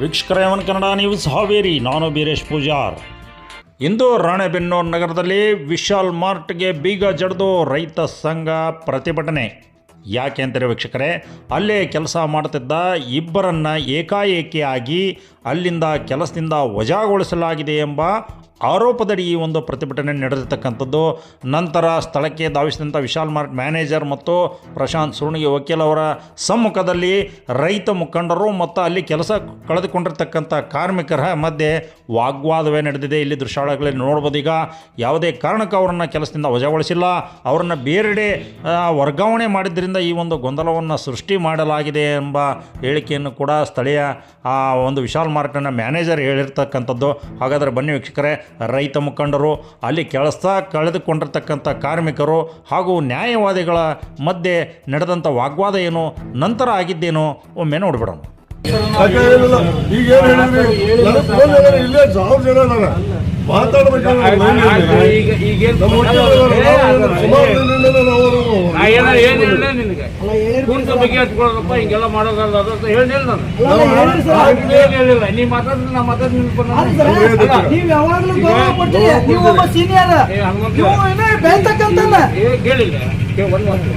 ವೀಕ್ಷಕರ ಅವನ ಕನ್ನಡ ನ್ಯೂಸ್ ಹಾವೇರಿ, ನಾನು ಬೀರೇಶ್ ಪೂಜಾರ್. ಇಂದು ರಾಣೆಬೆನ್ನೂರು ನಗರದಲ್ಲಿ ವಿಶಾಲ್ ಮಾರ್ಟ್ಗೆ ಬೀಗ ಜಡಿದು ರೈತ ಸಂಘ ಪ್ರತಿಭಟನೆ. ಯಾಕೆ ಅಂತಾರೆ ವೀಕ್ಷಕರೇ, ಅಲ್ಲೇ ಕೆಲಸ ಮಾಡ್ತಿದ್ದ ಇಬ್ಬರನ್ನು ಏಕಾಏಕಿಯಾಗಿ ಅಲ್ಲಿಂದ ಕೆಲಸದಿಂದ ವಜಾಗೊಳಿಸಲಾಗಿದೆ ಎಂಬ ಆರೋಪದಡಿ ಈ ಒಂದು ಪ್ರತಿಭಟನೆ ನಡೆದಿರ್ತಕ್ಕಂಥದ್ದು. ನಂತರ ಸ್ಥಳಕ್ಕೆ ಧಾವಿಸಿದಂಥ ವಿಶಾಲ್ ಮಾರ್ಟ್ ಮ್ಯಾನೇಜರ್ ಮತ್ತು ಪ್ರಶಾಂತ್ ಸುರ್ಣಿಗೆ ವಕೀಲ್ ಅವರ ಸಮ್ಮುಖದಲ್ಲಿ ರೈತ ಮುಖಂಡರು ಮತ್ತು ಅಲ್ಲಿ ಕೆಲಸ ಕಳೆದುಕೊಂಡಿರ್ತಕ್ಕಂಥ ಕಾರ್ಮಿಕರ ಮಧ್ಯೆ ವಾಗ್ವಾದವೇ ನಡೆದಿದೆ. ಇಲ್ಲಿ ದೃಶ್ಯಾವಳಿಗಳಲ್ಲಿ ನೋಡ್ಬೋದು ಈಗ ಯಾವುದೇ ಕಾರಣಕ್ಕೂ ಅವರನ್ನು ಕೆಲಸದಿಂದ ವಜಾಗೊಳಿಸಿಲ್ಲ. ಅವರನ್ನು ಬೇರೆಡೆ ವರ್ಗಾವಣೆ ಮಾಡಿದ್ದರಿಂದ ಈ ಒಂದು ಗೊಂದಲವನ್ನು ಸೃಷ್ಟಿ ಮಾಡಲಾಗಿದೆ ಎಂಬ ಹೇಳಿಕೆಯನ್ನು ಕೂಡ ಸ್ಥಳೀಯ, ಆ, ಒಂದು ವಿಶಾಲ್ ಮಾರ್ಟ್ನ ಮ್ಯಾನೇಜರ್ ಹೇಳಿರ್ತಕ್ಕಂಥದ್ದು. ಹಾಗಾದರೆ ಬನ್ನಿ ವೀಕ್ಷಕರೇ ರೈತ ಮುಖಂಡರು, ಅಲ್ಲಿ ಕೆಲಸ ಕಳೆದುಕೊಂಡಿರ್ತಕ್ಕಂಥ ಕಾರ್ಮಿಕರು ಹಾಗೂ ನ್ಯಾಯವಾದಿಗಳ ಮಧ್ಯೆ ನಡೆದಂಥ ವಾಗ್ವಾದ ಏನು, ನಂತರ ಆಗಿದ್ದೇನೋ ಒಮ್ಮೆ ನೋಡ್ಬಿಡೋಣ. ಈಗೇನು ಇಲ್ಲೇ ಈಗೇನ್ ಕುಂತ ಬಗ್ಗೆ ಹಚ್ಕೊಳ್ಳೋದಪ್ಪ ಹಿಂಗೆಲ್ಲ ಮಾಡೋದಲ್ಲ ಅದು ಅಂತ ಹೇಳಿಲ್ಲ ನೀ ಮಾತಾಡಿದ್ರೆ ನಾ ಮಾತಾಡ್ ನೀವ್ ಯಾವಾಗಲೂ ಗೌರವ ಕೊಡ್ತೀರಿ. ನೀವು ಒಬ್ಬ ಸೀನಿಯರ್ ಬೆಳ್ತಕ್ಕಂತಲ್ಲ ಕೇಳಿಲ್ಲ. ಒಂದು ಮಾತು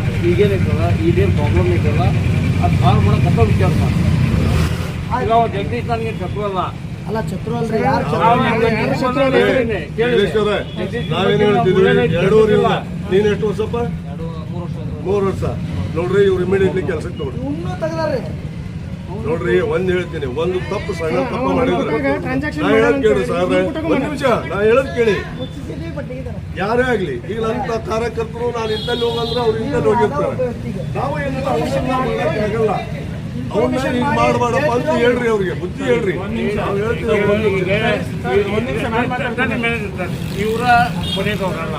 ಇದೇನು ಪ್ರಾಬ್ಲಮ್ ಐತಲ್ಲ ಅದು ಸಾಲ್ವ್ ಮಾಡೋ ಕಥ ವಿಚಾರ ಮಾಡು. ಈಗ ಜಗದೀಶ್ ನನಗೆ ಶತ್ರು ಅಲ್ಲ ಚತ್ರು ನಾವೇನ್ ಹೇಳ್ತಿದ್ವಿ ಎರಡೂವರೆ ಇಲ್ಲ. ನೀನ್ ಎಷ್ಟು ವರ್ಷಪ್ಪ? ಮೂರು ವರ್ಷ. ನೋಡ್ರಿ ಇವ್ರು ಇಮಿಡಿಯೇಟ್ಲಿ ಕೆಲಸಕ್ಕೆ ನೋಡ್ರಿ ನೋಡ್ರಿ ಒಂದ್ ಹೇಳ್ತೀನಿ. ಒಂದು ತಪ್ಪು ಸಣ್ಣ ತಪ್ಪು ಮಾಡಿದ್ರೆ ನಾ ಹೇಳದ್ ಕೇಳಿ ಸರ್ ಒಂದ್ ನಿಮಿಷ ನಾ ಹೇಳದ್ ಕೇಳಿ. ಯಾರೇ ಆಗ್ಲಿ ಈಗ ನನ್ನ ಕಾರ್ಯಕರ್ತರು ನಾನು ಇಂದಲ್ಲಿ ಹೋಗಂದ್ರೆ ಅವ್ರು ಇಂದಲ್ಲಿ ಹೋಗಿರ್ತಾರೆ. ನಾವು ಏನಿಲ್ಲ ಆಗಲ್ಲ ಅವ್ರನ್ನ ಮಾಡ್ಬೇಡಪ್ಪ ಅಂತ ಹೇಳ್ರಿ ಅವ್ರಿಗೆ. ಬುದ್ಧಿ ಹೇಳ್ರಿ. ನಾವು ಹೇಳ್ತೀವಿ ಇವರ ಕೊನೆದವ್ರಲ್ಲ.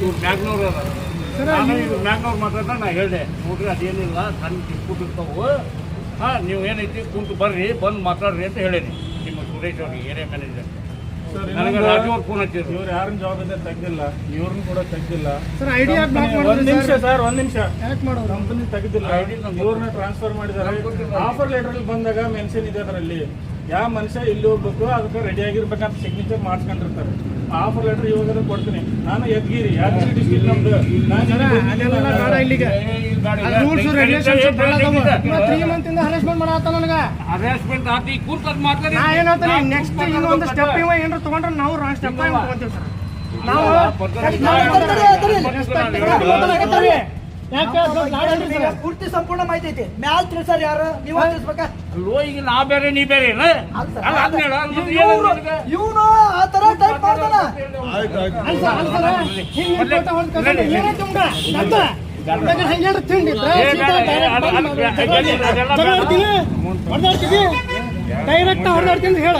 ಇವ್ರು ಮ್ಯಾಗ್ನವ್ರು ಅದ ನಾನು ಇವ್ರು ಮ್ಯಾಗ್ನವ್ರು ಮಾತಾಡ ನಾ ಹೇಳಿದೆ. ನೋಡ್ರಿ ಅದೇನಿಲ್ಲ ಸಣ್ಣ ಕೂತು ಇರ್ತಾವು. ಹಾಂ ನೀವು ಏನೈತಿ ಕುಂತು ಬರ್ರಿ ಬಂದು ಮಾತಾಡ್ರಿ ಅಂತ ಹೇಳೀನಿ. ನಿಮ್ಮ ಸುರೇಶ್ ಅವ್ರಿಗೆ ಏರಿಯಾ ಮ್ಯಾನೇಜರ್. ನನಗೆ ರಾಜು ಅವ್ರು ಫೋನ್ ಹಚ್ಚಿದ್ರು ಇವ್ರು ಯಾರನ್ನ ಜವಾಬ್ದಾರಿ ತೆಗ್ದಿಲ್ಲ ಇವ್ರನ್ನ ಕೂಡ ತೆಗ್ದಿಲ್ಲ. ಸರ್ ಐಡಿಯಾ ಒಂದ್ ನಿಮಿಷ ಸರ್? ಒಂದ್ ನಿಮಿಷ. ಯಾಕೆ ಮಾಡೋದು ಕಂಪನಿ ತೆಗ್ದಿಲ್ಲ. ಇವ್ರನ್ನ ಟ್ರಾನ್ಸ್ಫರ್ ಮಾಡಿದ್ದಾರೆ. ಆಫರ್ ಲೆಟರ್ ಅಲ್ಲಿ ಬಂದಾಗ ಮೆನ್ಷನ್ ಇದೆ ಅದರಲ್ಲಿ. ಯಾವ ಮನುಷ್ಯ ಇಲ್ಲಿ ಹೋಗ್ಬೇಕು ಅದಕ್ಕೆ ರೆಡಿ ಆಗಿರ್ಬೇಕಂತ ಸಿಗ್ನೇಚರ್ ಮಾಡ್ಸ್ಕೊಂಡಿರ್ತಾರೆ. ಆಫರ್ ಲೆಟರ್ ಇವಾಗ ಕೊಡ್ತೀನಿ. ನಾನು ಯದ್ಗಿರಿ ಯಾದಗಿರಿ ಡಿಸ್ಟಿಕ್ ನಮ್ದು? ಪೂರ್ತಿ ಸಂಪೂರ್ಣ ಮಾಹಿತಿ ಐತಿ. ಮ್ಯಾಲ್ ತಿಳಿಸ್ ಯಾರು? ನೀವು ತಿಳಿಸ್ಬೇಕಾ? ಅಲ್ಲೋ ಈಗ ನಾ ಬೇರೆ ನೀ ಬೇರೆ ಇವ್ನು ಆ ತರ ಟೈಪ್ ಮಾಡ್ತಾನ. ಆಯ್ತು ಆಯ್ತು. ಡೈರೆಕ್ಟ್ ಹೊಡೆದಾಡ್ತೀನಿ ಹೇಳ.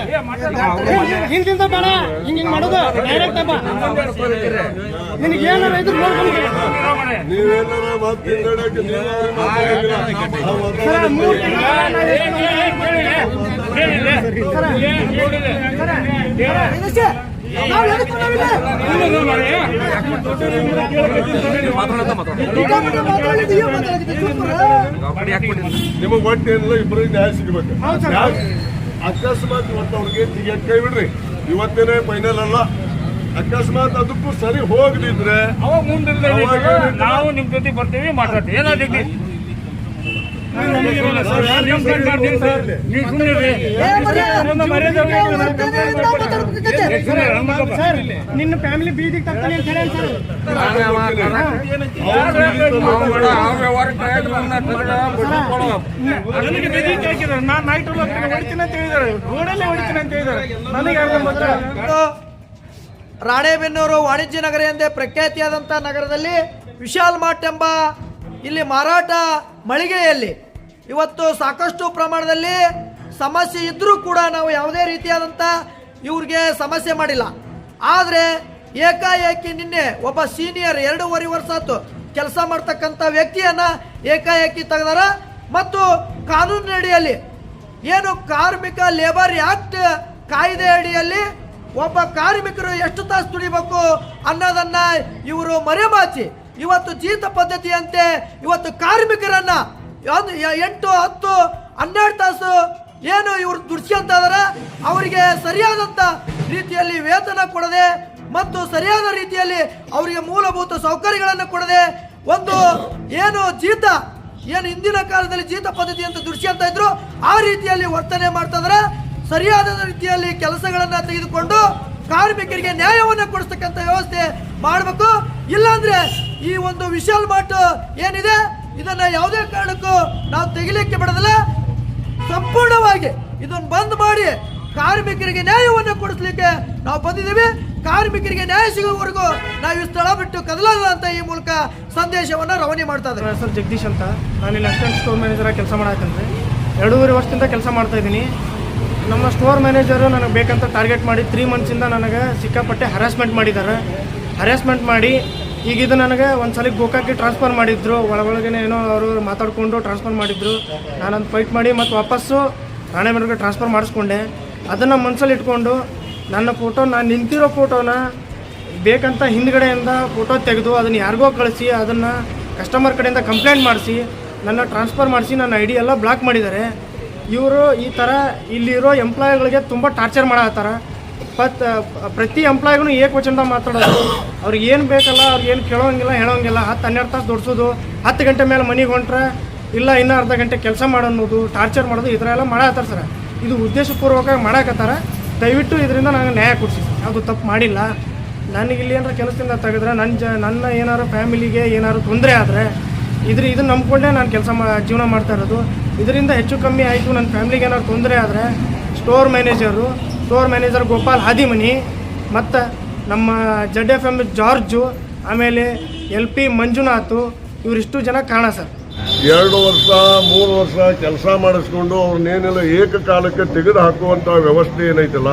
ಹಿಂದಿಂದ ಬೇಡ ಹಿಂಗ್ ಹಿಂಗ್ ಮಾಡೋದು. ಡೈರೆಕ್ಟ್ ಅಪ್ಪ ನಿನಗೆ ಏನಾರ ಇದ್ರು ನೋಡ್ಕೊಂಡು ಮೂರು ನಿಮಗೆ ಒಟ್ಟು ಏನಿಲ್ಲ ಇಬ್ಬರು ನ್ಯಾಯ ಸಿಗಬೇಕು. ಅಕಸ್ಮಾತ್ ಇವತ್ತು ಅವ್ರಿಗೆ ಟಿಕೆಟ್ ಕೈ ಬಿಡ್ರಿ. ಇವತ್ತೇನೆ ಫೈನಲ್ ಅಲ್ಲ. ಅಕಸ್ಮಾತ್ ಅದಕ್ಕೂ ಸರಿ ಹೋಗದಿದ್ರೆ ನಾವು ನಿಮ್ ಜೊತೆ ಬರ್ತೀವಿ ಮಾತಾಡ್ತೀವಿ. ಏನಾದ್ರು ನೀವು ಸುಮ್ಮನೆ ಏ ಮರ್ಯ, ನೀವು ಬರ್ತೇನೆ ಅಂತ ಮಾತಾಡ್ಬೇಕೈತೆ. ಸರ್ ನಿನ್ನ ಫ್ಯಾಮಿಲಿ ಬೀದಿಗೆ ತರ್ತಾನೆ ಅಂತ ಹೇಳಿ ಸರ್ ನನಗೆ ಬೆದರಿಕೆ ಹಾಕಿದ್ದಾರೆ ನಾನು ನೈಟ್ ಹೊಡಿತೀನಿ ಅಂತ ಹೇಳಿದಾರೆ ರೋಡಲ್ಲೇ ಹೊಡಿತೀನಿ ಅಂತ ಹೇಳಿದಾರೆ ನನಗೆ ಅರ್ಥ ಗೊತ್ತಿಲ್ಲ ರಾಣೆಬೆನ್ನೂರು ವಾಣಿಜ್ಯ ನಗರ ಎಂದೇ ಪ್ರಖ್ಯಾತಿಯಾದಂಥ ನಗರದಲ್ಲಿ ವಿಶಾಲ್ ಮಾರ್ಟ್ ಎಂಬ ಇಲ್ಲಿ ಮಾರಾಟ ಮಳಿಗೆಯಲ್ಲಿ ಇವತ್ತು ಸಾಕಷ್ಟು ಪ್ರಮಾಣದಲ್ಲಿ ಸಮಸ್ಯೆ ಇದ್ದರೂ ಕೂಡ ನಾವು ಯಾವುದೇ ರೀತಿಯಾದಂಥ ಇವ್ರಿಗೆ ಸಮಸ್ಯೆ ಮಾಡಿಲ್ಲ. ಆದರೆ ಏಕಾಏಕಿ ನಿನ್ನೆ ಒಬ್ಬ ಸೀನಿಯರ್ ಎರಡೂವರೆ ವರ್ಷ ಆಯ್ತು ಕೆಲಸ ಮಾಡ್ತಕ್ಕಂಥ ವ್ಯಕ್ತಿಯನ್ನು ಏಕಾಏಕಿ ತೆಗೆದಾರ. ಮತ್ತು ಕಾನೂನಿನ ಅಡಿಯಲ್ಲಿ ಏನು ಕಾರ್ಮಿಕ ಲೇಬರ್ ಆ್ಯಕ್ಟ್ ಕಾಯ್ದೆ ಅಡಿಯಲ್ಲಿ ಒಬ್ಬ ಕಾರ್ಮಿಕರು ಎಷ್ಟು ತಾಸು ದುಡಿಬೇಕು ಅನ್ನೋದನ್ನ ಇವರು ಮರೆಮಾಚಿ. ಇವತ್ತು ಜೀತ ಪದ್ಧತಿಯಂತೆ ಇವತ್ತು ಕಾರ್ಮಿಕರನ್ನ ಎಂಟು, ಹತ್ತು, ಹನ್ನೆರಡು ತಾಸು ಏನು ಇವರು ದುಡ್ಸ್ಕೊಂತ ಇದಾರೆ, ಅವರಿಗೆ ಸರಿಯಾದಂತ ರೀತಿಯಲ್ಲಿ ವೇತನ ಕೊಡದೆ ಮತ್ತು ಸರಿಯಾದ ರೀತಿಯಲ್ಲಿ ಅವರಿಗೆ ಮೂಲಭೂತ ಸೌಕರ್ಯಗಳನ್ನು ಕೊಡದೆ ಒಂದು ಏನು ಜೀತ, ಏನು ಹಿಂದಿನ ಕಾಲದಲ್ಲಿ ಜೀತ ಪದ್ಧತಿ ಅಂತ ದುಡ್ಸ್ಕೊಂತ ಇದ್ರು, ಆ ರೀತಿಯಲ್ಲಿ ವರ್ತನೆ ಮಾಡ್ತಾ ಸರಿಯಾದ ರೀತಿಯಲ್ಲಿ ಕೆಲಸಗಳನ್ನ ತೆಗೆದುಕೊಂಡು ಕಾರ್ಮಿಕರಿಗೆ ನ್ಯಾಯವನ್ನು ಕೊಡಿಸ್ತಕ್ಕಂಥ ವ್ಯವಸ್ಥೆ ಮಾಡಬೇಕು. ಇಲ್ಲಾಂದ್ರೆ ಈ ಒಂದು ವಿಶಾಲ್ ಮಾರ್ಟ್ ಏನಿದೆ ಇದನ್ನ ಯಾವುದೇ ಕಾರಣಕ್ಕೂ ನಾವು ತೆಗಿಲಿಕ್ಕೆ ಬಿಡದಲ್ಲ. ಸಂಪೂರ್ಣವಾಗಿ ಇದನ್ನ ಬಂದ್ ಮಾಡಿ ಕಾರ್ಮಿಕರಿಗೆ ನ್ಯಾಯವನ್ನು ಕೊಡಿಸ್ಲಿಕ್ಕೆ ನಾವು ಬಂದಿದ್ದೀವಿ. ಕಾರ್ಮಿಕರಿಗೆ ನ್ಯಾಯ ಸಿಗೋವರೆಗೂ ನಾವು ಈ ಸ್ಥಳ ಬಿಟ್ಟು ಕದಲಲ್ಲ ಅಂತ ಈ ಮೂಲಕ ಸಂದೇಶವನ್ನು ರವಾನೆ ಮಾಡ್ತಾ ಇದ್ದಾರೆ. ಹೆಸರು ಜಗದೀಶ್ ಅಂತ. ನಾನು ಇಲ್ಲಿ ಅಸಿಸ್ಟೆಂಟ್ ಸ್ಟೋರ್ ಮ್ಯಾನೇಜರ್ ಕೆಲಸ ಮಾಡಕ್ಕಂದ್ರೆ ಎರಡೂವರೆ ವರ್ಷದಿಂದ ಕೆಲಸ ಮಾಡ್ತಾ ಇದ್ದೀನಿ ನಮ್ಮ ಸ್ಟೋರ್ ಮ್ಯಾನೇಜರು ನನಗೆ ಬೇಕಂತ ಟಾರ್ಗೆಟ್ ಮಾಡಿ ತ್ರೀ ಮಂತ್ಸಿಂದ ನನಗೆ ಸಿಕ್ಕಾಪಟ್ಟೆ ಹರಾಸ್ಮೆಂಟ್ ಮಾಡಿದ್ದಾರೆ. ಹರಾಸ್ಮೆಂಟ್ ಮಾಡಿ ಈಗ ಇದು ನನಗೆ ಒಂದು ಸಲ ಗೋಕಾಕಿ ಟ್ರಾನ್ಸ್ಫರ್ ಮಾಡಿದ್ರು ಒಳಗೊಳಗೆ ಏನೋ ಅವರು ಮಾತಾಡಿಕೊಂಡು ಟ್ರಾನ್ಸ್ಫರ್ ಮಾಡಿದ್ರು. ನಾನೊಂದು ಫೈಟ್ ಮಾಡಿ ಮತ್ತು ವಾಪಸ್ಸು ರಾಣೆಬೆನ್ನೂರಿಗೆ ಟ್ರಾನ್ಸ್ಫರ್ ಮಾಡಿಸ್ಕೊಂಡೆ. ಅದನ್ನು ಮನಸ್ಸಲ್ಲಿ ಇಟ್ಕೊಂಡು ನನ್ನ ಫೋಟೋ ನಾನು ನಿಂತಿರೋ ಫೋಟೋನ ಬೇಕಂತ ಹಿಂದ್ಗಡೆಯಿಂದ ಫೋಟೋ ತೆಗೆದು ಅದನ್ನು ಯಾರಿಗೋ ಕಳಿಸಿ, ಅದನ್ನು ಕಸ್ಟಮರ್ ಕಡೆಯಿಂದ ಕಂಪ್ಲೇಂಟ್ ಮಾಡಿಸಿ, ನನ್ನ ಟ್ರಾನ್ಸ್ಫರ್ ಮಾಡಿಸಿ, ನನ್ನ ಐ ಡಿ ಎಲ್ಲ ಬ್ಲಾಕ್ ಮಾಡಿದ್ದಾರೆ. ಇವರು ಈ ಥರ ಇಲ್ಲಿರೋ ಎಂಪ್ಲಾಯಿಗಳಿಗೆ ತುಂಬ ಟಾರ್ಚರ್ ಮಾಡತ್ತಾರ ಪತ್ ಪ್ರತಿ ಎಂಪ್ಲಾಯಿಗೂ ಏಕವಚನದಾಗ ಮಾತಾಡೋದು. ಅವ್ರಿಗೆ ಏನು ಬೇಕಲ್ಲ, ಅವ್ರಿಗೆ ಏನು ಕೇಳೋಂಗಿಲ್ಲ, ಹೇಳೋಂಗಿಲ್ಲ. ಹತ್ತು ಹನ್ನೆರಡು ತಾಸು ದೊಡ್ಸೋದು. ಹತ್ತು ಗಂಟೆ ಮೇಲೆ ಮನೆಗೆ ಹೊಂಟ್ರೆ, ಇಲ್ಲ ಇನ್ನೂ ಅರ್ಧ ಗಂಟೆ ಕೆಲಸ ಮಾಡೋದು ಟಾರ್ಚರ್ ಮಾಡೋದು, ಈ ಥರ ಎಲ್ಲ ಮಾಡತ್ತಾರ ಸರ್ ಇದು ಉದ್ದೇಶಪೂರ್ವಕವಾಗಿ ಮಾಡಾಕತ್ತಾರ. ದಯವಿಟ್ಟು ಇದರಿಂದ ನನಗೆ ನ್ಯಾಯ ಕೊಡಿಸಿ. ಯಾವುದು ತಪ್ಪು ಮಾಡಿಲ್ಲ. ನನಗೆ ಇಲ್ಲಿ ಏನಾರ ಕೆಲಸದಿಂದ ತೆಗೆದ್ರೆ ನನ್ನ ಜ, ನನ್ನ ಏನಾರು ಫ್ಯಾಮಿಲಿಗೆ ಏನಾದ್ರು ತೊಂದರೆ ಆದರೆ, ಇದ್ರ, ಇದು ನಂಬ್ಕೊಂಡೇ ನಾನು ಕೆಲಸ ಮಾ, ಜೀವನ ಮಾಡ್ತಾ ಇರೋದು. ಇದರಿಂದ ಹೆಚ್ಚು ಕಮ್ಮಿ ಆಯಿತು. ನನ್ನ ಫ್ಯಾಮಿಲಿಗೆ ಏನಾದ್ರು ತೊಂದರೆ ಆದರೆ, store manager store manager Gopal Hadimani, ಮತ್ತು ನಮ್ಮ ಜಡ್ ಎಫ್ ಎಂ ಜಾರ್ಜು, ಆಮೇಲೆ ಎಲ್ ಪಿ ಮಂಜುನಾಥು, ಇವರಿಷ್ಟು ಜನ ಕಾಣ ಸರ್. ಎರಡು ವರ್ಷ, ಮೂರು ವರ್ಷ ಕೆಲಸ ಮಾಡಿಸ್ಕೊಂಡು ಅವ್ರನ್ನೇನೆಲ್ಲ ಏಕಕಾಲಕ್ಕೆ ತೆಗೆದು ಹಾಕುವಂಥ ವ್ಯವಸ್ಥೆ ಏನೈತಲ್ಲ,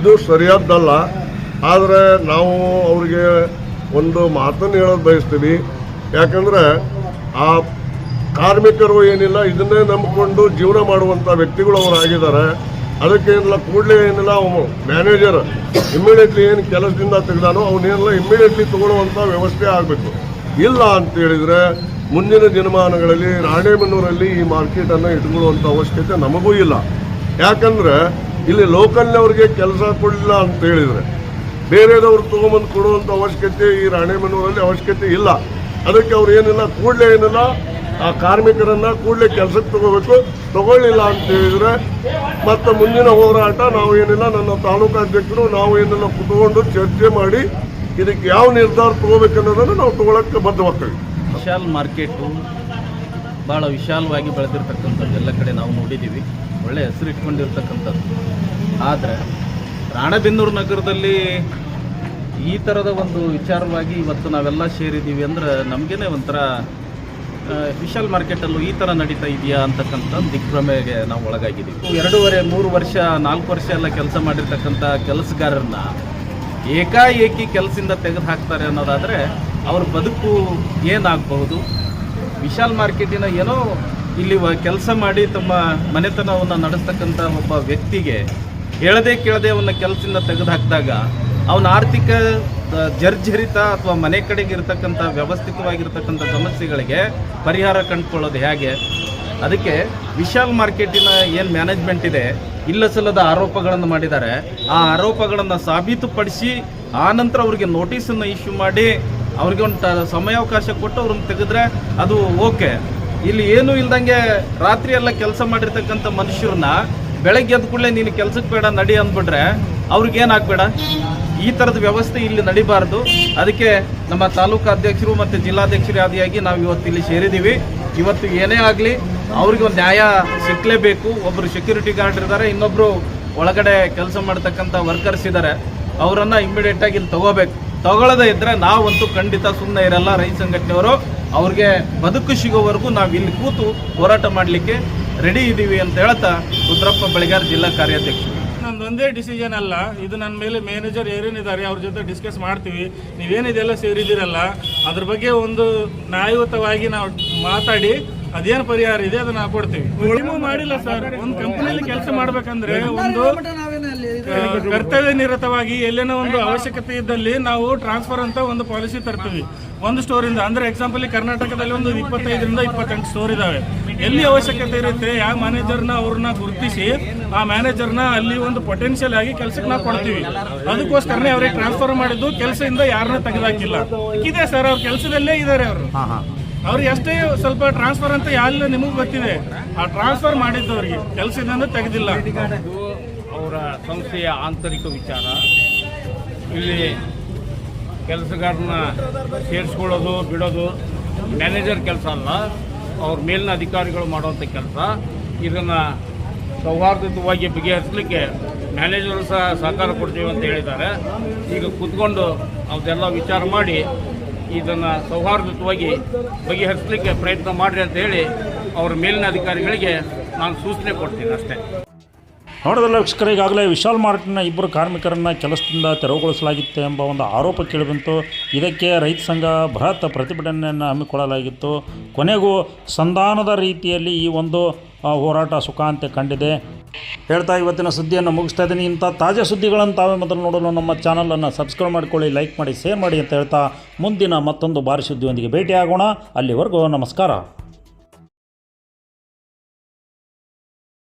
ಇದು ಸರಿಯಾದ್ದಲ್ಲ. ಆದರೆ ನಾವು ಅವರಿಗೆ ಒಂದು ಮಾತನ್ನು ಹೇಳೋದು ಬಯಸ್ತೀವಿ. ಯಾಕಂದ್ರೆ ಆ ಕಾರ್ಮಿಕರು ಏನಿಲ್ಲ, ಇದನ್ನೇ ನಂಬಿಕೊಂಡು ಜೀವನ ಮಾಡುವಂಥ ವ್ಯಕ್ತಿಗಳು ಅವರು ಆಗಿದ್ದಾರೆ ಅದಕ್ಕೆ ಏನಿಲ್ಲ ಕೂಡಲೇ ಏನಿಲ್ಲ, ಅವನು ಮ್ಯಾನೇಜರ್ ಇಮ್ಮಿಡಿಯೇಟ್ಲಿ ಏನು ಕೆಲಸದಿಂದ ತೆಗ್ದಾನೋ ಅವನೇನಿಲ್ಲ ಇಮ್ಮಿಡಿಯೇಟ್ಲಿ ತಗೊಳ್ಳುವಂಥ ವ್ಯವಸ್ಥೆ ಆಗಬೇಕು. ಇಲ್ಲ ಅಂತ ಹೇಳಿದರೆ ಮುಂದಿನ ದಿನಮಾನಗಳಲ್ಲಿ ರಾಣೆಬೆನ್ನೂರಲ್ಲಿ ಈ ಮಾರ್ಕೆಟನ್ನು ಇಟ್ಕೊಳ್ಳುವಂಥ ಅವಶ್ಯಕತೆ ನಮಗೂ ಇಲ್ಲ. ಯಾಕಂದರೆ ಇಲ್ಲಿ ಲೋಕಲ್ನವ್ರಿಗೆ ಕೆಲಸ ಕೊಡಲಿಲ್ಲ ಅಂತ ಹೇಳಿದರೆ ಬೇರೆದವ್ರು ತೊಗೊಂಬಂದು ಕೊಡುವಂಥ ಅವಶ್ಯಕತೆ ಈ ರಾಣೆಬೆನ್ನೂರಲ್ಲಿ ಅವಶ್ಯಕತೆ ಇಲ್ಲ. ಅದಕ್ಕೆ ಅವ್ರು ಏನಿಲ್ಲ, ಕೂಡಲೇ ಏನಿಲ್ಲ ಆ ಕಾರ್ಮಿಕರನ್ನ ಕೂಡಲೇ ಕೆಲಸಕ್ಕೆ ತಗೋಬೇಕು. ತಗೊಳ್ಳಿಲ್ಲ ಅಂತ ಹೇಳಿದ್ರೆ ಮತ್ತೆ ಮುಂದಿನ ಹೋರಾಟ ನಾವು ಏನಿಲ್ಲ, ನನ್ನ ತಾಲೂಕು ಅಧ್ಯಕ್ಷರು ನಾವು ಏನೆಲ್ಲ ಕುತ್ಕೊಂಡು ಚರ್ಚೆ ಮಾಡಿ ಇದಕ್ಕೆ ಯಾವ ನಿರ್ಧಾರ ತಗೋಬೇಕನ್ನೋದನ್ನು ನಾವು ತಗೊಳಕ್ಕೆ ಬದ್ಧವಾಗ್ತೇವೆ. ವಿಶಾಲ್ ಮಾರ್ಕೆಟು ಭಾಳ ವಿಶಾಲವಾಗಿ ಬೆಳೆದಿರ್ತಕ್ಕಂಥದ್ದು ಎಲ್ಲ ಕಡೆ ನಾವು ನೋಡಿದ್ದೀವಿ. ಒಳ್ಳೆ ಹೆಸರು ಇಟ್ಕೊಂಡಿರ್ತಕ್ಕಂಥದ್ದು. ಆದರೆ ರಾಣಬೆನ್ನೂರು ನಗರದಲ್ಲಿ ಈ ಥರದ ಒಂದು ವಿಚಾರವಾಗಿ ಇವತ್ತು ನಾವೆಲ್ಲ ಸೇರಿದ್ದೀವಿ ಅಂದ್ರೆ ನಮಗೇನೆ ಒಂಥರ ವಿಶಾಲ್ ಮಾರ್ಕೆಟಲ್ಲೂ ಈ ಥರ ನಡೀತಾ ಇದೆಯಾ ಅಂತಕ್ಕಂಥ ದಿಗ್ಭ್ರಮೆಗೆ ನಾವು ಒಳಗಾಗಿದ್ದೀವಿ. ಎರಡೂವರೆ, ಮೂರು ವರ್ಷ, ನಾಲ್ಕು ವರ್ಷ ಎಲ್ಲ ಕೆಲಸ ಮಾಡಿರ್ತಕ್ಕಂಥ ಕೆಲಸಗಾರರನ್ನ ಏಕಾಏಕಿ ಕೆಲಸದಿಂದ ತೆಗೆದು ಹಾಕ್ತಾರೆ ಅನ್ನೋದಾದರೆ ಅವ್ರ ಬದುಕು ಏನಾಗಬಹುದು? ವಿಶಾಲ್ ಮಾರ್ಕೆಟಿನ ಏನೋ ಇಲ್ಲಿ ಕೆಲಸ ಮಾಡಿ ತಮ್ಮ ಮನೆತನವನ್ನು ನಡೆಸ್ತಕ್ಕಂಥ ಒಬ್ಬ ವ್ಯಕ್ತಿಗೆ ಹೇಳದೆ ಕೇಳದೆ ಅವನ್ನ ಕೆಲಸದಿಂದ ತೆಗೆದು ಹಾಕಿದಾಗ ಅವನ ಆರ್ಥಿಕ ಜರ್ಜರಿತ ಅಥವಾ ಮನೆ ಕಡೆಗೆ ಇರತಕ್ಕಂಥ ವ್ಯವಸ್ಥಿತವಾಗಿರ್ತಕ್ಕಂಥ ಸಮಸ್ಯೆಗಳಿಗೆ ಪರಿಹಾರ ಕಂಡುಕೊಳ್ಳೋದು ಹೇಗೆ? ಅದಕ್ಕೆ ವಿಶಾಲ್ ಮಾರ್ಕೆಟಿನ ಏನು ಮ್ಯಾನೇಜ್ಮೆಂಟ್ ಇದೆ ಇಲ್ಲ ಸಲ್ಲದ ಆರೋಪಗಳನ್ನು ಮಾಡಿದ್ದಾರೆ. ಆ ಆರೋಪಗಳನ್ನು ಸಾಬೀತುಪಡಿಸಿ ಆನಂತರ ಅವರಿಗೆ ನೋಟಿಸನ್ನು ಇಶ್ಯೂ ಮಾಡಿ ಅವ್ರಿಗೆ ಒಂದು ಸಮಯಾವಕಾಶ ಕೊಟ್ಟು ಅವ್ರನ್ನ ತೆಗೆದ್ರೆ ಅದು ಓಕೆ. ಇಲ್ಲಿ ಏನೂ ಇಲ್ದಂಗೆ ರಾತ್ರಿ ಎಲ್ಲ ಕೆಲಸ ಮಾಡಿರ್ತಕ್ಕಂಥ ಮನುಷ್ಯರನ್ನ ಬೆಳಗ್ಗೆ ಎದ್ದ ಕೂಡಲೇ ನೀನು ಕೆಲಸಕ್ಕೆ ಬೇಡ ನಡಿ ಅಂದ್ಬಿಟ್ರೆ ಅವ್ರಿಗೇನಾಗಬೇಡ ಈ ಥರದ ವ್ಯವಸ್ಥೆ ಇಲ್ಲಿ ನಡಿಬಾರ್ದು. ಅದಕ್ಕೆ ನಮ್ಮ ತಾಲೂಕು ಅಧ್ಯಕ್ಷರು ಮತ್ತು ಜಿಲ್ಲಾಧ್ಯಕ್ಷರು ಆದಿಯಾಗಿ ನಾವು ಇವತ್ತು ಇಲ್ಲಿ ಸೇರಿದ್ದೀವಿ. ಇವತ್ತು ಏನೇ ಆಗಲಿ, ಅವ್ರಿಗೆ ಒಂದು ನ್ಯಾಯ ಸಿಕ್ಕಲೇಬೇಕು ಒಬ್ಬರು ಸೆಕ್ಯೂರಿಟಿ ಗಾರ್ಡ್ ಇದ್ದಾರೆ ಇನ್ನೊಬ್ಬರು ಒಳಗಡೆ ಕೆಲಸ ಮಾಡ್ತಕ್ಕಂಥ ವರ್ಕರ್ಸ್ ಇದ್ದಾರೆ ಅವರನ್ನು ಇಮ್ಮಿಡಿಯೇಟಾಗಿ ಇಲ್ಲಿ ತಗೋಬೇಕು. ತಗೊಳ್ಳದೇ ಇದ್ದರೆ ನಾವಂತೂ ಖಂಡಿತ ಸುಮ್ಮನೆ ಇರಲ್ಲ, ರೈತ ಸಂಘಟನೆಯವರು. ಅವ್ರಿಗೆ ಬದುಕು ಸಿಗೋವರೆಗೂ ನಾವು ಇಲ್ಲಿ ಕೂತು ಹೋರಾಟ ಮಾಡಲಿಕ್ಕೆ ರೆಡಿ ಇದ್ದೀವಿ ಅಂತ ಹೇಳ್ತಾ ರುದ್ರಪ್ಪ ಬೆಳಗಾರ್ ಜಿಲ್ಲಾ ಕಾರ್ಯಾಧ್ಯಕ್ಷರು. ನಂದೊಂದೇ ಡಿಸಿಷನ್ ಅಲ್ಲ. ಇದು ನನ್ನ ಮೇಲೆ ಮ್ಯಾನೇಜರ್ ಏನೇನಿದ್ದಾರೆ ಅವ್ರ ಜೊತೆ ಡಿಸ್ಕಸ್ ಮಾಡ್ತೀವಿ. ನೀವೇನಿದೆಲ್ಲ ಸೇರಿದ್ದೀರಲ್ಲ ಅದ್ರ ಬಗ್ಗೆ ಒಂದು ನ್ಯಾಯಯುತವಾಗಿ ನಾವು ಮಾತಾಡಿ ಅದೇನು ಪರಿಹಾರ ಇದೆ ಅದನ್ನ ಕೊಡ್ತೀವಿ ಮಾಡಿಲ್ಲ ಸರ್ ಒಂದು ಕಂಪನಿಯಲ್ಲಿ ಕೆಲಸ ಮಾಡ್ಬೇಕಂದ್ರೆ ಒಂದು ಕರ್ತವ್ಯ ನಿರತವಾಗಿ ಎಲ್ಲೇನೋ ಒಂದು ಅವಶ್ಯಕತೆ ಇದ್ದಲ್ಲಿ ನಾವು ಟ್ರಾನ್ಸ್ಫರ್ ಅಂತ ಒಂದು ಪಾಲಿಸಿ ತರ್ತೀವಿ. ಒಂದು ಸ್ಟೋರಿಂದ ಅಂದ್ರೆ ಎಕ್ಸಾಂಪಲ್ ಕರ್ನಾಟಕದಲ್ಲಿ ಒಂದು ಇಪ್ಪತ್ತೈದರಿಂದ ಇಪ್ಪತ್ತೆಂಟು ಸ್ಟೋರ್ ಇದಾವೆ. ಎಲ್ಲಿ ಅವಶ್ಯಕತೆ ಇರುತ್ತೆ ಯಾವ ಮ್ಯಾನೇಜರ್ನ ಅವ್ರನ್ನ ಗುರುತಿಸಿ ಆ ಮ್ಯಾನೇಜರ್ನ ಅಲ್ಲಿ ಒಂದು ಪೊಟೆನ್ಷಿಯಲ್ ಆಗಿ ಕೆಲಸಕ್ಕೆ ನಾವು ಕೊಡ್ತೀವಿ. ಅದಕ್ಕೋಸ್ಕರನೇ ಅವ್ರಿಗೆ ಟ್ರಾನ್ಸ್ಫರ್ ಮಾಡಿದ್ದು ಕೆಲಸದಿಂದ ಯಾರನ್ನ ತೆಗೆದಾಕಿಲ್ಲ. ಇದೆ ಸರ್ ಅವ್ರ ಕೆಲಸದಲ್ಲೇ ಇದ್ದಾರೆ ಅವರು. ಅವ್ರಿಗೆ ಎಷ್ಟೇ ಸ್ವಲ್ಪ ಟ್ರಾನ್ಸ್ಫರ್ ಅಂತ ಯಾರಿಲ್ಲ ನಿಮಗೂ ಗೊತ್ತಿದೆ. ಆ ಟ್ರಾನ್ಸ್ಫರ್ ಮಾಡಿದ್ದವ್ರಿಗೆ ಕೆಲಸದಿಂದ ತೆಗೆದಿಲ್ಲ. ಇದು ಸಂಸ್ಥೆಯ ಆಂತರಿಕ ವಿಚಾರ. ಇಲ್ಲಿ ಕೆಲಸಗಾರನ ಸೇರಿಸ್ಕೊಳ್ಳೋದು, ಬಿಡೋದು, ಮ್ಯಾನೇಜರ್ ಕೆಲಸ ಅಲ್ಲ, ಅವ್ರ ಮೇಲಿನ ಅಧಿಕಾರಿಗಳು ಮಾಡುವಂಥ ಕೆಲಸ. ಇದನ್ನು ಸೌಹಾರ್ದಯುತವಾಗಿ ಬಗೆಹರಿಸಲಿಕ್ಕೆ ಮ್ಯಾನೇಜರು ಸಹ ಸಹಕಾರ ಕೊಡ್ತೀವಿ ಅಂತ ಹೇಳಿದ್ದಾರೆ. ಈಗ ಕೂತ್ಕೊಂಡು ಅದೆಲ್ಲ ವಿಚಾರ ಮಾಡಿ ಇದನ್ನು ಸೌಹಾರ್ದಯುತವಾಗಿ ಬಗೆಹರಿಸಲಿಕ್ಕೆ ಪ್ರಯತ್ನ ಮಾಡಿರಿ ಅಂತ ಹೇಳಿ ಅವ್ರ ಮೇಲಿನ ಅಧಿಕಾರಿಗಳಿಗೆ ನಾನು ಸೂಚನೆ ಕೊಡ್ತೀನಿ ಅಷ್ಟೇ. ನೋಡಿದ್ರೆ ಲಕ್ಷಕರು ಈಗಾಗಲೇ ವಿಶಾಲ್ ಮಾರ್ಟ್ನ ಇಬ್ಬರು ಕಾರ್ಮಿಕರನ್ನು ಕೆಲಸದಿಂದ ತೆರವುಗೊಳಿಸಲಾಗಿತ್ತು ಎಂಬ ಒಂದು ಆರೋಪ ಕೇಳಿಬಂತು. ಇದಕ್ಕೆ ರೈತ ಸಂಘ ಬೃಹತ್ ಪ್ರತಿಭಟನೆಯನ್ನು ಹಮ್ಮಿಕೊಳ್ಳಲಾಗಿತ್ತು. ಕೊನೆಗೂ ಸಂಧಾನದ ರೀತಿಯಲ್ಲಿ ಈ ಒಂದು ಹೋರಾಟ ಸುಖಾಂತ್ಯ ಕಂಡಿದೆ. ಹೇಳ್ತಾ ಇವತ್ತಿನ ಸುದ್ದಿಯನ್ನು ಮುಗಿಸ್ತಾ ಇದ್ದೀನಿ. ಇಂಥ ತಾಜಾ ಸುದ್ದಿಗಳನ್ನು ತಾವೇ ಮೊದಲು ನೋಡಲು ನಮ್ಮ ಚಾನಲನ್ನು ಸಬ್ಸ್ಕ್ರೈಬ್ ಮಾಡಿಕೊಳ್ಳಿ, ಲೈಕ್ ಮಾಡಿ, ಶೇರ್ ಮಾಡಿ ಅಂತ ಹೇಳ್ತಾ ಮುಂದಿನ ಮತ್ತೊಂದು ಭಾರಿ ಸುದ್ದಿಯೊಂದಿಗೆ ಭೇಟಿಯಾಗೋಣ. ಅಲ್ಲಿವರೆಗೂ ನಮಸ್ಕಾರ.